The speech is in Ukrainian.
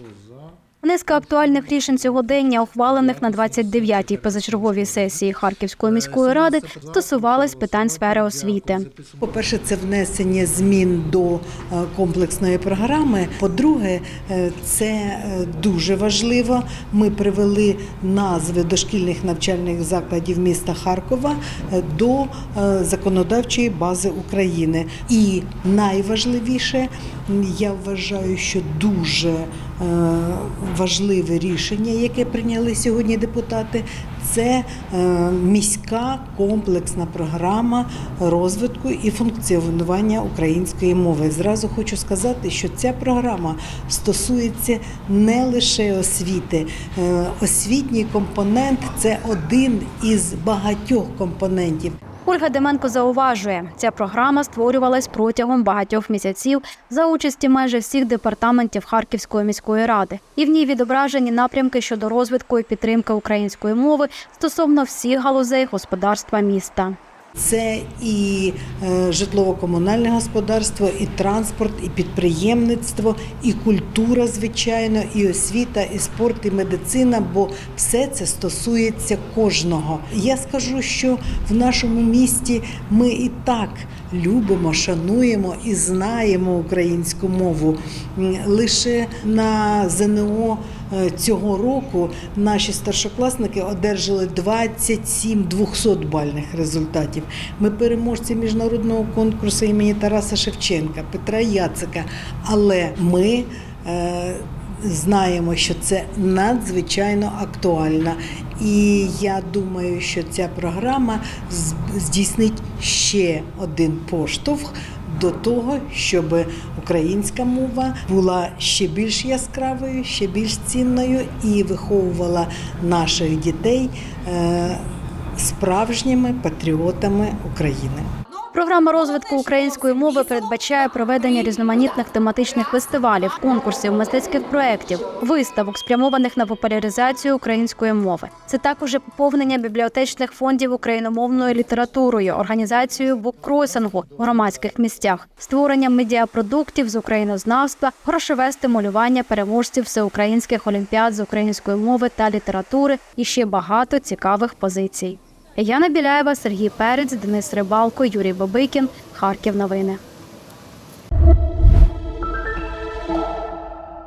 pousar. Низка актуальних рішень сьогодення, ухвалених на 29-й позачерговій сесії Харківської міської ради, стосувались питань сфери освіти. По-перше, це внесення змін до е, комплексної програми. По-друге, е, це е, дуже важливо. Ми привели назви дошкільних навчальних закладів міста Харкова до законодавчої бази України. І найважливіше, я вважаю, що дуже важливе рішення, яке прийняли сьогодні депутати, це е, міська комплексна програма розвитку і функціонування української мови. Зразу хочу сказати, що ця програма стосується не лише освіти. Е, Освітній компонент це один із багатьох компонентів. Ольга Деменко зауважує, ця програма створювалась протягом багатьох місяців за участі майже всіх департаментів Харківської міської ради, і в ній відображені напрямки щодо розвитку і підтримки української мови стосовно всіх галузей господарства міста. Це і е, житлово-комунальне господарство, і транспорт, і підприємництво, і культура, звичайно, і освіта, і спорт, і медицина, бо все це стосується кожного. Я скажу, що в нашому місті ми і так любимо, шануємо і знаємо українську мову. Лише на ЗНО е, цього року наші старшокласники одержали 27 200-бальних результатів. Ми переможці міжнародного конкурсу імені Тараса Шевченка, Петра Яцика. Але ми е, знаємо, що це надзвичайно актуально. І я думаю, що ця програма здійснить ще один поштовх до того, щоб українська мова була ще більш яскравою, ще більш цінною і виховувала наших дітей е, справжніми патріотами України. Програма розвитку української мови передбачає проведення різноманітних тематичних фестивалів, конкурсів, мистецьких проєктів, виставок, спрямованих на популяризацію української мови. Це також поповнення бібліотечних фондів україномовною літературою, організацією буккросингу у громадських місцях, створення медіапродуктів з українознавства, грошове стимулювання переможців всеукраїнських олімпіад з української мови та літератури і ще багато цікавих позицій. Яна Біляєва, Сергій Перець, Денис Рибалко, Юрій Бабикін. Харків новини.